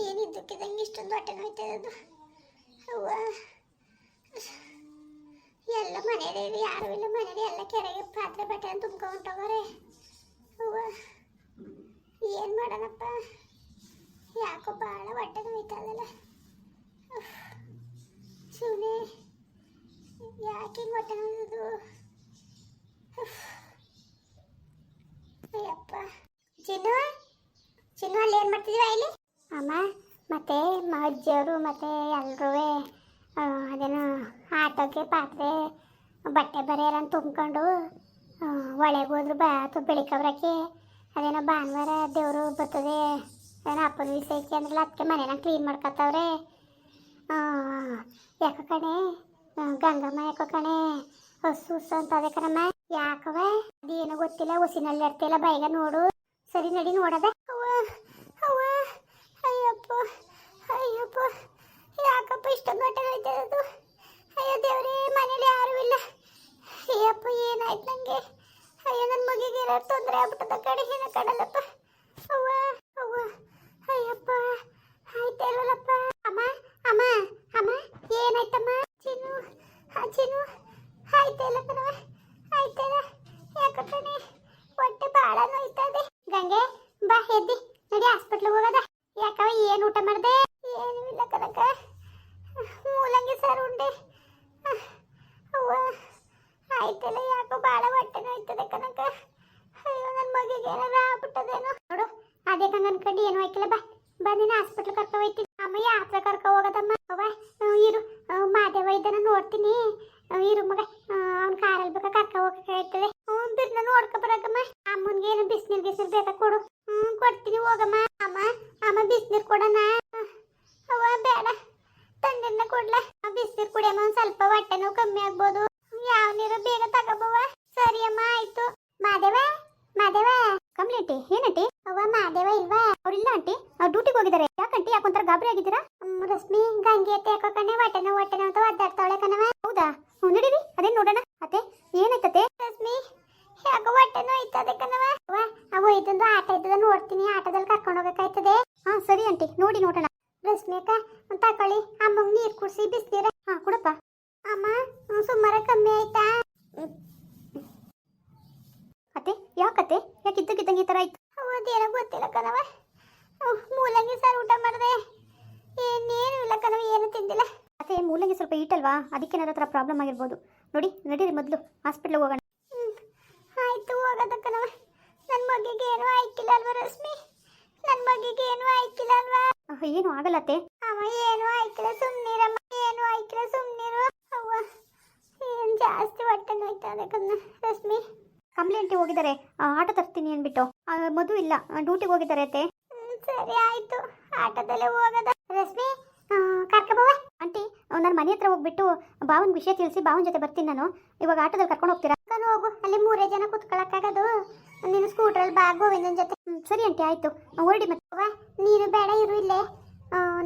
ಏನಿದ್ದಕ್ಕಿದಂಗೆ ಇಷ್ಟೊಂದು ಹೊಟ್ಟೆ ನೋಯ್ತಾ ಇರೋದು ಅವ್ವ. ಎಲ್ಲ ಮನೆಯಲ್ಲಿ ಯಾರು ಇಲ್ಲ ಮನೆಯಲ್ಲಿ, ಎಲ್ಲ ಕೆರೆಗೆ ಪಾತ್ರೆ ಬಟ್ಟೆ ಅಂತ ತುಂಬ್ಕೊಂಡು ಹೊಂಟೋಗವ್ರೆ ಅವ್ವ. ಏನು ಮಾಡೋಣಪ್ಪ? ಯಾಕೋ ಭಾಳ ಹೊಟ್ಟೆ ನೋಯ್ತಾ ಇದಲ್ಲ ಶಿವನೇ ಯಾಕೆ ಹೊಟ್ಟೆ ನೋಯ್ದು ಅಯ್ಯಪ್ಪ. ಚಿನ್ನು? ಚಿನ್ನು, ಅಲ್ಲಿ ಏನು ಮಾಡ್ತಿದ್ದೀವ ಇಲ್ಲಿ? ಅಮ್ಮ, ಮತ್ತು ಅಜ್ಜಿಯವರು ಮತ್ತು ಎಲ್ಲರೂ ಅದೇನೋ ಆಟೋಕ್ಕೆ ಪಾತ್ರೆ, ಬಟ್ಟೆ ಬರೆಯಲ್ಲ ತುಂಬ್ಕೊಂಡು ಒಳಗೆ ಹೋದ್ರು ಬಾ ಬೆಳಿಕಬ್ರಕ್ಕೆ ಅದೇನೋ ಭಾನುವಾರ ದೇವರು ಬರ್ತದೆ, ಏನೋ ಅಪ್ಪನ ವಿಷಯಕ್ಕೆ ಅಂದ್ರೆ ಅದಕ್ಕೆ ಮನೇನ ಕ್ಲೀನ್ ಮಾಡ್ಕೊತಾವ್ರೆ. ಯಾಕೋ ಕಣೆ ಗಂಗಮ್ಮ ಯಾಕೋ ಕಣೆ, ಹಸು ಹಸು ಅಂತ ಅದೇ ಕಣಮ್ಮ. ಯಾಕವ ಅದೇನೋ ಗೊತ್ತಿಲ್ಲ ಹುಸಿನಲ್ಲಿ ಇರ್ತಿಲ್ಲ ಬೈಗ ನೋಡು. ಸರಿ ನಡಿ ನೋಡದೆ ಅವ್ವ ಅವ್ವ ಅಯ್ಯಪ್ಪ ಅಯ್ಯಪ್ಪ ಯಾಕಪ್ಪ ಇಷ್ಟೊಂದು ಹೊಟ್ಟೆ ನೋಯ್ತಿರೋದು ಅಯ್ಯೋ ದೇವ್ರೇ ಮನೇಲಿ ಯಾರೂ ಇಲ್ಲ ಅಯ್ಯಪ್ಪ ಏನಾಯ್ತು ನನಗೆ ಅಯ್ಯೋ ನನ್ನ ಮಗಿಗೆ ಏನಾದ್ರು ತೊಂದರೆ ಆಗ್ಬಿಟ್ಟದ ಕಡೆ ಏನ ಕಡಲಪ್ಪ ಅವ್ವ ಅವ್ವ ಅಯ್ಯಪ್ಪ ಆಯ್ತಾ ಇಲ್ವಲ್ಲಪ್ಪ ಅಮ್ಮ ಅಮ್ಮ ಅಮ್ಮ ಏನಾಯ್ತಮ್ಮ ಚಿನ್ನು ಆ ಚಿನ್ನು ಆಯ್ತಾ ಇಲ್ಲ ಕಣವ ಆಯ್ತಾ ಇಲ್ಲ ಯಾಕೋ ಕಣೆ ಹೊಟ್ಟೆ ಭಾಳ ನೋಯ್ತಾ ಇದೆ ಗಂಗೆ ಬಾ ಎದ್ದಿ ನಡಿ ಹಾಸ್ಪಿಟ್ಲಿಗೆ ಹೋಗದ ಯಾಕವ ಏನು ಊಟ ಮಾಡಿದೆ? ಇಲ್ಲ ಕನಕ ಮೂಲಂಗಿ ಸಾರು ಉಂಡೆ. ಅವ್ವ, ಆಯ್ತಲ್ಲ, ಯಾಕೋ ಭಾಳ ಹೊಟ್ಟೆ ನೋಯ್ತದೆ ಕನಕ ಅಯ್ಯೋ ನನ್ನ ಮಗಿಗೆ ಏನಾರ ಆಗ್ಬಿಟ್ಟದೇನೋ. ನೋಡು, ಅದೇ ಕಂಗ ಅನ್ಕೊಂಡು ಏನು ಆಯ್ಕಿಲ್ಲ ಬಾ. ಬಂದಿನ ಹಾಸ್ಪಿಟ್ಲ್ ಕರ್ಕೊ ಹೋಯ್ತೀನಿ ಅಮ್ಮ ಯಾತ್ರ ಕರ್ಕೊ ಹೋಗೋದಮ್ಮ. ಅವ್ವ ಇರು. ಮಾದೇವ ಇದನ್ನ ನೋಡ್ತೀನಿ. ಇರು ಮಗ. ಅವ್ನ ಕಾರಲ್ಲಿ ಬೇಕಾ ಕರ್ಕೊ ಹೋಗಕ್ಕಾಯ್ತದೆ ಹ್ಞೂ ಬಿರ್ನ ನೋಡ್ಕೊ ಬರಕಮ್ಮ ಅಮ್ಮನ್ಗೆ ಏನು ಬಿಸಿನೀರು ಬಿಸಿನೀರು ಬೇಕಾ ಕೊಡು. ಹ್ಞೂ ಕೊಡ್ತೀನಿ, ಹೋಗಮ್ಮ. ಅಮ್ಮ ಅಮ್ಮ ಕೊಡೋಣ. ಅವ್ವ, ಬೇಡ. ತಣ್ಣೀರ್ನ ಕೊಡ್ಲ. ಬಿಸಿನೀರು ಕುಡಿಯಮ್ಮ ಒಂದ್ ಸ್ವಲ್ಪ ಹೊಟ್ಟೆ ನೋವು ಕಮ್ಮಿ ಆಗ್ಬೋದು. ಯಾವ ನೀರು ಬೇಗ ತಗೋಬವ್ವ? ಸರಿ ಅಮ್ಮ, ಆಯ್ತು. ಮಾದೇವ ಮಾದೇವ. ಕಮ್ಲೇಟಿ ಏನಂಟಿ ಅವ್ವ, ಮಾದೇವ ಇಲ್ವಾ? ಅವ್ರಿಲ್ಲ ಆಂಟಿ. ಡ್ಯೂಟಿಗೆ ಹೋಗಿದ್ದಾರೆ ಯಾಕಂಟಿ ಯಾಕೊಂತರ ಗಾಬರಿ ಆಗಿದ್ದೀರಾ? ರಶ್ಮಿ, ಗಂಗೆ ಅತ್ತೆ ಯಾಕೋ ಕಣೆ ಹೊಟ್ಟೆ ನೋವು ಹೊಟ್ಟೆ ನೋವು ಅಂತ ಒದ್ದಾಡ್ತಾವಳೆ ಕಣವ ಹೌದಾ? ನಡೀರಿ. ಅದೇನ್ ನೋಡೋಣ? ಅತ್ತೆ ಏನಾಯ್ತತೆ ರಶ್ಮಿ ಯಾಕೋ ಹೊಟ್ಟೆ ಐತದ ಕಣವ ಅವ್ವ, ಅವ ಇದೊಂದು ಆಟ ಇದ್ದದ ನೋಡ್ತೀನಿ. ಆಟದಲ್ಲಿ ಕರ್ಕೊಂಡು ಹೋಗಕ್ಕಾಯ್ತದೆ ಹಾ, ಸರಿ ಆಂಟಿ. ನೋಡಿ ನೋಡೋಣ. ರಶ್ಮಿ ಅಕ್ಕ? ತಕೊಳ್ಳಿ. ಅಮ್ಮ ನೀರ್ ಕುಡ್ಸಿ ಬಿಸ್ತೀರ ಹಾ, ಕೊಡಪ್ಪ. ಅಮ್ಮ ಸುಮ್ಮರ ಕಮ್ಮಿ ಆಯ್ತಾ? ಅತ್ತೆ, ಯಾಕತ್ತೆ? ಯಾಕೆ ಇದ್ದಕ್ಕಿದ್ದಂಗೆ ಈ ಥರ ಆಯ್ತು? ಅದೇನೋ ಗೊತ್ತಿಲ್ಲ ಕಣವ ಮೂಲಂಗಿ ಸಾರು ಊಟ ಮಾಡಿದೆ. ಏನೇನು ಇಲ್ಲ ಕಣವ ಏನು ತಿಂದಿಲ್ಲ. ಅತ್ತೆ, ಮೂಲಂಗಿ ಸ್ವಲ್ಪ ಈಟಲ್ವಾ ಅದಕ್ಕೆ ನನ್ನ ಹತ್ರ ಪ್ರಾಬ್ಲಮ್ ಆಗಿರ್ಬೋದು. ನೋಡಿ, ನಡೀರಿ ಮೊದಲು. ಹಾಸ್ಪಿಟ್ಲಿಗೆ ಹೋಗೋಣ. ಆಯ್ತು, ಹೋಗದ ಕಣವ ನನ್ನ ಮಗಿಗೆ ಏನೂ ಆಯ್ಕಿಲ್ಲ ಅಲ್ವಾ ರಶ್ಮಿ? ನನ್ನ ಮಗಿಗೆ ಏನು ಆಯ್ಕಿಲ್ಲ ಅಲ್ವಾ ಏನು ಆಗಲ್ಲ ಅವ ಏನು ಆಯ್ಕಿಲ್ಲ ಸುಮ್ನಿರಮ್ಮ ಏನು ಆಯ್ಕಿಲ್ಲ ಸುಮ್ನಿರು. ಅವ್ವ ಏನು ಜಾಸ್ತಿ ಹೊಟ್ಟೆ ನೋಯ್ತಾ ಅದಕ್ಕನ್ನ ರಶ್ಮಿ. ಕಂಪ್ಲೇಂಟ್ ಹೋಗಿದ್ದಾರೆ. ಆಟ ತರ್ತೀನಿ ಅಂದ್ಬಿಟ್ಟು. ಮದು ಮಧು ಇಲ್ಲ. ಡ್ಯೂಟಿಗೆ ಹೋಗಿದ್ದಾರೆ ಅತ್ತೆ. ಸರಿ ಆಯ್ತು. ಆಟೋದಲ್ಲೇ ಹೋಗದ. ರಶ್ಮಿ ಕರ್ಕಬವ ಆಂಟಿ ನಾನು ಮನೆ ಹತ್ರ ಹೋಗ್ಬಿಟ್ಟು ಬಾವನ್ ವಿಷಯ ತಿಳಿಸಿ ಬಾವನ್ ಜೊತೆ ಬರ್ತೀನಿ ನಾನು. ಇವಾಗ ಆಟೋದಲ್ಲಿ ಕರ್ಕೊಂಡು ಹೋಗ್ತೀರಾ? ಹೋಗು. ಅಲ್ಲಿ ಮೂರೇ ಜನ ಕುತ್ಕೊಳಕ್ಕಾಗದು. ನೀನು ಸ್ಕೂಟ್ರಲ್ಲಿ ಬಾ ನನ್ನ ಜೊತೆ. ಸರಿ ಅಂಟಿ ಆಯ್ತು. ಹೊರಡಿ ಮತ್ತೆ ನೀನು ಬೇಡ, ಇರು ಇಲ್ಲೇ.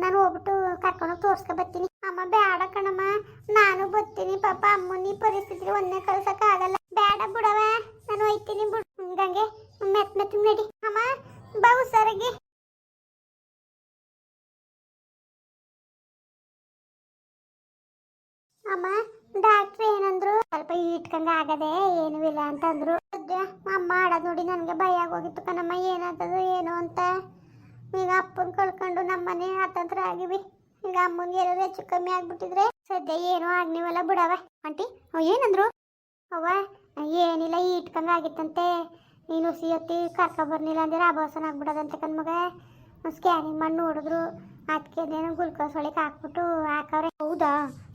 ನಾನು ಹೋಗ್ಬಿಟ್ಟು ಕರ್ಕೊಂಡೋಗಿ ತೋರ್ಸ್ಕೊ ಬರ್ತೀನಿ ಅಮ್ಮ, ಬೇಡ ಕಣಮ್ಮ. ನಾನು ಬರ್ತೀನಿ. ಪಾಪ ಅಮ್ಮನ ಪರಿಸ್ಥಿತಿ ಒಂದೇ ಕಳ್ಸಕ್ಕಾಗಲ್ಲ ಬೇಡ ಬಿಡವ ನಾನು ಹೋಯ್ತೀನಿ ಬಿಡು. ಅಮ್ಮ ಡಾಕ್ಟ್ರ್ ಏನಂದ್ರು, ಸ್ವಲ್ಪ ಇಟ್ಕಂಗ ಆಗದೆ ಏನೂ ಇಲ್ಲ ಅಂತಂದ್ರು. ಸದ್ಯ ಅಮ್ಮ ನೋಡಿ ನನಗೆ ಭಯ ಆಗೋಗಿತ್ತು ಕಣಮ್ಮ ಏನಾಗ್ತದೋ ಏನು ಅಂತ. ಈಗ ಅಪ್ಪನ ಕಳ್ಕೊಂಡು ನಮ್ಮನೆ ಹತ್ತಂತ್ರ ಆಗಿವಿ ಈಗ ಅಮ್ಮನಿಗೆ ಏನಾದ್ರು ಹೆಚ್ಚು ಕಮ್ಮಿ ಆಗ್ಬಿಟ್ಟಿದ್ರೆ ಸದ್ಯ ಏನೂ ಆಗ್ನಿವಲ್ಲ ಬಿಡವ ಆಂಟಿ ಏನಂದ್ರು? ಅವ್ವ, ಏನಿಲ್ಲ ಇಟ್ಕಂಗ ಆಗಿತ್ತಂತೆ. ನೀನು ಸಿ ಹೊತ್ತಿ ಕರ್ಕೊ ಬರ್ನಿಲ್ಲ ಅಂದ್ರೆ ಆಭಾಸನ ಆಗ್ಬಿಡೋದಂತೆ ಕಣ್ಮಗ. ಸ್ಕ್ಯಾನಿಂಗ್ ಮಾಡಿ ನೋಡಿದ್ರು. ಅದಕ್ಕೆ ಅದೇನೋ ಗ್ಲುಕೋಸ್ ಒಳಗೆ ಹಾಕ್ಬಿಟ್ಟು ಹಾಕವ್ರೆ. ಹೌದಾ?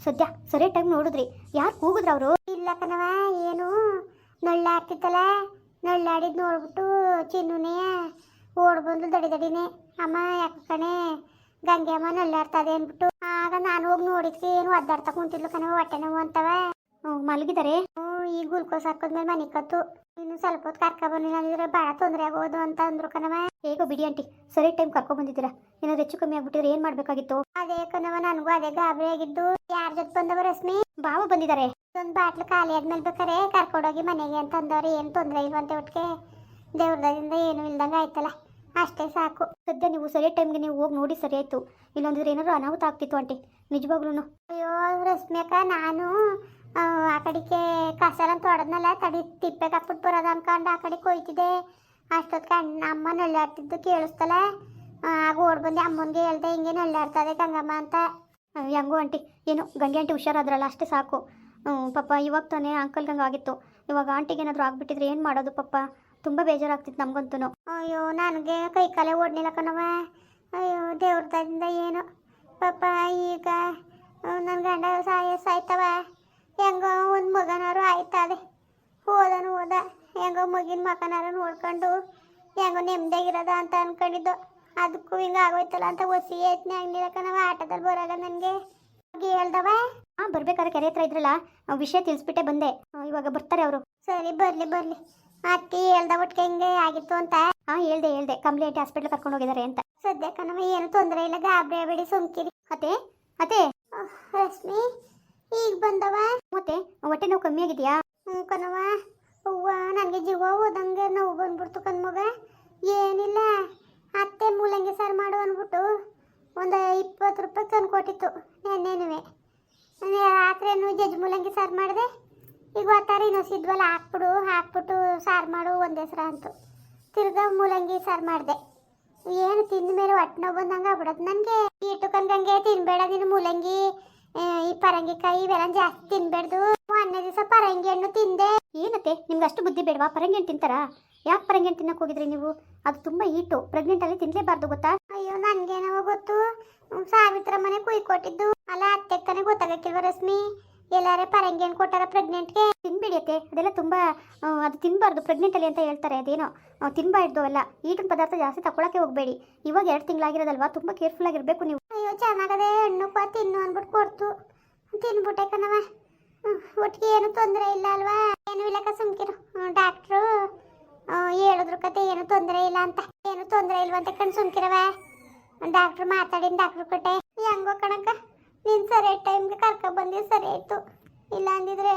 ಸದ್ಯ ಸರಿ ಟೈಮ್ ನೋಡಿದ್ರಿ. ಯಾರು ಕೂಗಿದ್ರು ಅವರು? ಇಲ್ಲ ಕಣವ ಏನು? ನಳ್ಳಾಡ್ತಿತ್ತಲ್ಲ? ನಳ್ಳಾಡಿದ್ ನೋಡ್ಬಿಟ್ಟು ಚಿನ್ನುನೇ ಓಡ್ ಬಂದು ದಡಿ ದಡಿನೇ. ಅಮ್ಮ, ಯಾಕ ಕಣೆ? ಗಂಗೆ ಅಮ್ಮ ನಳ್ಳಾಡ್ತದೆ ಅಂದ್ಬಿಟ್ಟು. ಆಗ ನಾನು ಹೋಗಿ ನೋಡಿದ್ಕೆ ಏನು ಒದ್ದಾಡ್ತಾ ಕುಂತಿದ್ಲು ಕಣವ ಹೊಟ್ಟೆ ನೋವು ಅಂತವ. ಮಲಗಿದ್ದಾರೆ ಹ್ಞೂ ಈ ಗ್ಲುಕೋಸ್ ಹಾಕಿದ್ಮೇಲೆ ಮನೆ ಕತ್ತು. ಇನ್ನು ಸ್ವಲ್ಪ ಹೊತ್ತು ಕರ್ಕ ಬಂದಿಲ್ಲ ಭಾಳ ತೊಂದರೆ ಆಗೋದು ಅಂತ ಅಂದ್ರು ಕಣವ ಹೇಗೋ ಬಿಡಿ ಆಂಟಿ, ಸರಿ ಟೈಮ್ ಕರ್ಕೊ ಬಂದಿದ್ದೀರಾ. ಏನಾದ್ರು ಹೆಚ್ಚು ಕಮ್ಮಿ ಆಗ್ಬಿಟ್ಟಿದ್ರೆ ಏನ್ ಮಾಡ್ಬೇಕಾಗಿತ್ತು? ಅದೇ ಕಣವ ನನಗೂ ಅದೇ ಗಾಬರಿ ಆಗಿದ್ದು. ಯಾರ ಜೊತೆ ಬಂದವ ರಶ್ಮಿ? ಬಾವು ಬಂದಿದ್ದಾರೆ. ಒಂದು ಬಾಟ್ಲು ಖಾಲಿ ಆದ್ಮೇಲೆ ಬೇಕಾರೆ ಕರ್ಕೊಂಡೋಗಿ ಮನೆಗೆ ಅಂತ ಅಂದವ್ರೆ ಏನು ತೊಂದರೆ ಇಲ್ವಂತೆ ಒಟ್ಟಿಗೆ ದೇವ್ರದಿಂದ ಏನು ಇಲ್ದಂಗೆ ಆಯ್ತಲ್ಲ, ಅಷ್ಟೇ ಸಾಕು. ಸದ್ಯ ನೀವು ಸರಿ ಟೈಮ್ಗೆ ನೀವು ಹೋಗಿ ನೋಡಿ ಸರಿ ಆಯ್ತು. ಇಲ್ಲೊಂದಿದ್ರೆ ಏನಾದ್ರು ಅನಾಹುತ ಆಗ್ತಿತ್ತು ಆಂಟಿ ನಿಜವಾಗ್ಲೂ ಅಯ್ಯೋ ರಶ್ಮಿಯಕ್ಕ ನಾನು ಆ, ಕಡೆಗೆ ಕಸರಂತ ಹೊಡೆದ್ನಲ್ಲ ತಡಿ ತಿಪ್ಪೆ ಹಾಕ್ಬಿಟ್ಟು ಬರೋದು ಅನ್ಕೊಂಡು ಆ ಕಡೆ ಕೊಯ್ತಿದ್ದೆ. ಅಷ್ಟೊತ್ತಿಗೆ ಅಣ್ಣ ಅಮ್ಮ ನಳ್ಳಾಡ್ತಿದ್ದು ಕೇಳಿಸ್ತಲ್ಲ. ಆಗ ಓಡ್ ಬಂದೆ ಅಮ್ಮನಿಗೆ ಹೇಳ್ದೆ ಹಿಂಗೆ ನಳ್ಳಾಡ್ತದೆ ಗಂಗಮ್ಮ ಅಂತ. ಹೆಂಗೋ ಆಂಟಿ ಏನು ಗಂಗೆ ಆಂಟಿ ಹುಷಾರಾದ್ರಲ್ಲ ಅಷ್ಟೇ ಸಾಕು. ಪಾಪ ಇವಾಗ ತಾನೇ ಅಂಕಲ್ ಗಂಗೆ ಆಗಿತ್ತು. ಇವಾಗ ಆಂಟಿಗೆ ಏನಾದರೂ ಆಗ್ಬಿಟ್ಟಿದ್ರೆ ಏನು ಮಾಡೋದು ಪಾಪ? ತುಂಬ ಬೇಜಾರಾಗ್ತಿತ್ತು ನಮಗಂತೂ ಅಯ್ಯೋ ನನಗೆ ಕೈ ಕಾಲೇ ಓಡ್ನಿಲ್ಲ ಕಣವ ಅಯ್ಯೋ ದೇವ್ರದಿಂದ ಏನು? ಪಾಪ ಈಗ ನನ್ನ ಗಂಡ ಸಾಯ ಸಾಯ್ತವ. ಹೆಂಗೋ ಒಂದು ಮಗನಾರು ಆಯ್ತದೆ. ಹೋದನು ಹೋದ. ಹೆಂಗೋ ಮಗಿನ ಮಕನಾರ ನೋಡ್ಕೊಂಡು ಹೆಂಗೋ ನೆಮ್ಮದಿಯಾಗಿರೋದ ಅಂತ ಅನ್ಕೊಂಡಿದ್ದು. ಅದಕ್ಕೂ ಹಿಂಗ ಆಗೋಯ್ತಲ್ಲ ಅಂತ ಒಸಿ ಯತ್ನೆ ಆಗ್ಲಿಲ್ಲ ನಾವು ಆಟದಲ್ಲಿ ಬರೋಲ್ಲ ನನಗೆ. ಹೇಳ್ದವ? ಹಾಂ ಬರ್ಬೇಕಾದ್ರೆ ಕೆರೆ ಹತ್ರ ಇದ್ರಲ್ಲ ವಿಷಯ ತಿಳಿಸ್ಬಿಟ್ಟೆ ಬಂದೆ. ಇವಾಗ ಬರ್ತಾರೆ ಅವರು. ಸರಿ ಬರಲಿ ಬರಲಿ. ಅತ್ತಿ ಹೇಳ್ದ ಒಟ್ಟಿಗೆ ಹಿಂಗೆ ಆಗಿತ್ತು ಅಂತ? ಹಾಂ ಹೇಳ್ದೆ ಹೇಳ್ದೆ. ಕಂಬ್ಲಿ ಆಂಟಿ ಹಾಸ್ಪಿಟ್ಲ್ ಕರ್ಕೊಂಡು ಹೋಗಿದ್ದಾರೆ ಅಂತ. ಸದ್ಯಕ್ಕ ಕಣವ ಏನು ತೊಂದರೆ ಇಲ್ಲ. ಗಾಬರಿ ಬಿಡಿ ಸುಮ್ಕಿರಿ. ಅತ್ತೆ ಅತ್ತೆ. ರಶ್ಮಿ? ಈಗ ಬಂದವ? ಮತ್ತೆ, ಹೊಟ್ಟೆ ನೋವು ಕಮ್ಮಿ ಆಗಿದೆಯಾ? ಹ್ಞೂ ಕಣವ ಅವ್ವ, ನನಗೆ ಜೀವ ಹೋದಂಗೆ ನೋವು ಬಂದ್ಬಿಡ್ತು ಕಣ್ಮಗ. ಏನಿಲ್ಲ. ಅತ್ತೆ ಮೂಲಂಗಿ ಸಾರು ಮಾಡು ಅಂದ್ಬಿಟ್ಟು ಒಂದು ಇಪ್ಪತ್ತು ರೂಪಾಯಿ ತಂದು ಕೊಟ್ಟಿತ್ತು ನೆನ್ನೆನುವೆ. ರಾತ್ರಿನು ಜಜ್ಜಿ ಮೂಲಂಗಿ ಸಾರು ಮಾಡಿದೆ. ಈಗ ಒತ್ತಾರೆ ಇನ್ನೊಸಿದ್ವಲ್ಲ ಹಾಕ್ಬಿಡು, ಹಾಕ್ಬಿಟ್ಟು ಸಾರು ಮಾಡು, ಒಂದೇ ಸರ ಅಂತು. ತಿರ್ಗಾ ಮೂಲಂಗಿ ಸಾರು ಮಾಡಿದೆ. ಏನು ತಿಂದ ಮೇಲೆ ಹೊಟ್ಟೆ ನೋವು ಬಂದಂಗೆ ಆಗ್ಬಿಡೋದು ನನಗೆ. ಇಟ್ಟು ಕಂದಂಗೆ ತಿನ್ಬೇಡ ನೀನು ಮೂಲಂಗಿ. ಈ ಪರಂಗಿಕಾಯಿ ಇವೆಲ್ಲ ಜಾಸ್ತಿ ತಿನ್ಬೇಡ್ದು. ಮೊನ್ನೆ ದಿವಸ ಪರಂಗಿ ಹಣ್ಣು ತಿಂದೆ. ಏನತ್ತೆ, ನಿಮ್ಗೆ ಅಷ್ಟು ಬುದ್ಧಿ ಬೇಡವಾ? ಪರಂಗಿ ಹಣ್ಣು ತಿಂತಾರಾ? ಯಾಕೆ ಪರಂಗಿ ಹಣ್ಣು ತಿನ್ನಕ್ಕೆ ಹೋಗಿದ್ರಿ ನೀವು? ಅದು ತುಂಬಾ ಈಟು. ಪ್ರೆಗ್ನೆಂಟಲ್ಲಿ ತಿನ್ಲೇಬಾರ್ದು ಗೊತ್ತಾ? ಅಯ್ಯೋ, ನನ್ಗೇನೋ ಗೊತ್ತು. ಸಾವಿತ್ರ ಮನೆ ಕುಯ್ ಕೊಟ್ಟಿದ್ದು ಅಲ್ಲ, ಅತ್ತೆ ತಾನೇ ಗೊತ್ತಾಗಕ್ಕಿಲ್ವ ರಶ್ಮಿ? ಎಲ್ಲಾರೇ ಪರಂಗಿ ಹಣ್ಣು ಕೊಟ್ಟಾರ ಪ್ರೆಗ್ನೆಂಟ್ಗೆ ತಿನ್ಬಿಡಿಯತ್ತೆ. ಅದೆಲ್ಲ ತುಂಬ ಅದು ತಿನ್ನಬಾರ್ದು ಪ್ರೆಗ್ನೆಂಟಲ್ಲಿ ಅಂತ ಹೇಳ್ತಾರೆ ಅದೇನೋ. ತಿನ್ಬಾರ್ದು ಅಲ್ಲ ಈಟಿನ ಪದಾರ್ಥ ಜಾಸ್ತಿ ತಗೊಳಕ್ಕೆ ಹೋಗಬೇಡಿ. ಇವಾಗ ಎರಡು ತಿಂಗಳಾಗಿರೋದಲ್ವಾ? ತುಂಬ ಕೇರ್ಫುಲ್ ಆಗಿರಬೇಕು ನೀವು. ಅಯ್ಯೋ, ಚೆನ್ನಾಗದೆ ಹಣ್ಣು ಪಾ, ತಿನ್ನು ಅಂದ್ಬಿಟ್ಟು ಕೊಡ್ತು. ತಿನ್ಬಿಟ್ಟೆ ಕಣವ ಒಟ್ಟಿಗೆ ಏನು ತೊಂದರೆ ಇಲ್ಲ ಅಲ್ವಾ? ಏನು ಇಲ್ಲಕ್ಕ ಸುಮ್ಕಿರು. ಡಾಕ್ಟ್ರು ಹೇಳಿದ್ರು ಕತೆ, ಏನು ತೊಂದರೆ ಇಲ್ಲ ಅಂತ. ಏನು ತೊಂದರೆ ಇಲ್ವಂತ ಕಣ್ ಸುಮ್ಕಿರವ ಡಾಕ್ಟ್ರು ಮಾತಾಡಿನ ಡಾಕ್ಟ್ರು ಕೊಟ್ಟೆ. ಹೆಂಗೋ ಕಣಕ್ಕ. ನೀನು ಸರಿ ಟೈಮ್ಗೆ ಕರ್ಕೊಂಡ್ ಬಂದಿ ಸರಿ ಆಯಿತು. ಇಲ್ಲ ಅಂದಿದ್ರೆ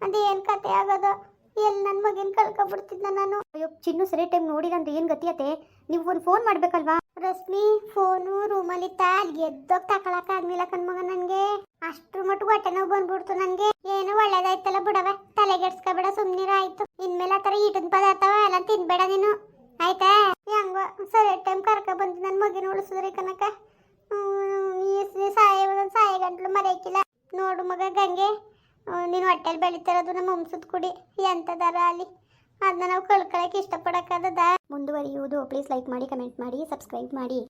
ಅದೇನು ಕತೆ ಆಗೋದು? ಎಲ್ಲಿ ನನ್ನ ಮಗಿನ ಕಳ್ಕೊಬಿಡ್ತಿದ್ದ ನಾನು? ಅಯ್ಯೋ ಚಿನ್ನು ಸರಿ ಟೈಮ್ ನೋಡಿಲ್ಲ ಅಂದ್ರೆ ಏನು ಗತಿಯತೆ ನೀವು ಒಂದು ಫೋನ್ ಮಾಡಬೇಕಲ್ವಾ? ರಶ್ಮಿ ಫೋನು ರೂಮಲ್ಲಿತ್ತ ಅಲ್ಲಿ ಎದ್ದೋಗಿ ತಕೊಳಕ್ ಆಗ್ಲಿಲ್ಲ ಕಣ್ಮಗ ನನಗೆ. ಅಷ್ಟ್ರ ಮಟ್ಟಿಗೆ ಹೊಟ್ಟೆ ನೋವು ಬಂದ್ಬಿಡ್ತು ನನಗೆ. ಏನು ಒಳ್ಳೇದಾಯ್ತಲ್ಲ ಬಿಡವೆ ತಲೆಗೆಡ್ಸ್ಕೊಬೇಡ ಸುಮ್ನಿರ ಆಯ್ತು. ಇನ್ಮೇಲೆ ಆ ಥರ ಈಟಿನ ಪದಾರ್ಥವ ಎಲ್ಲ ತಿನ್ಬೇಡ ನೀನು. ಆಯ್ತಾ? ಹೆಂಗೋ ಸರಿ ಟೈಮ್ ಕರ್ಕ ಬಂದು ನನ್ನ ಮಗಿನ ಉಳಿಸಿದ್ರಿ ಕನಕ ಹ್ಮ್, ಈ ಸ- ಸಾಯ ಒಂದೊಂದು ಸಾಯ ಗಂಟ್ಲು ಮರೆಯಕ್ಕಿಲ್ಲ ನೋಡು ಮಗ ಗಂಗೆ. ನೀನು ಹೊಟ್ಟೆಲಿ ಬೆಳೀತಿರೋದು ನಮ್ಮ ಹಂಸದ ಕುಡಿ. ಎಂಥದಾರ ಅಲ್ಲಿ. ಅದನ್ನ ನಾವು ಕಳ್ಕೊಳಕ್ಕೆ ಇಷ್ಟಪಡಕ್ಕಾಗದ ಮುಂದುವರಿಯುವುದು. ಪ್ಲೀಸ್ ಲೈಕ್ ಮಾಡಿ ಕಮೆಂಟ್ ಮಾಡಿ ಸಬ್ಸ್ಕ್ರೈಬ್ ಮಾಡಿ.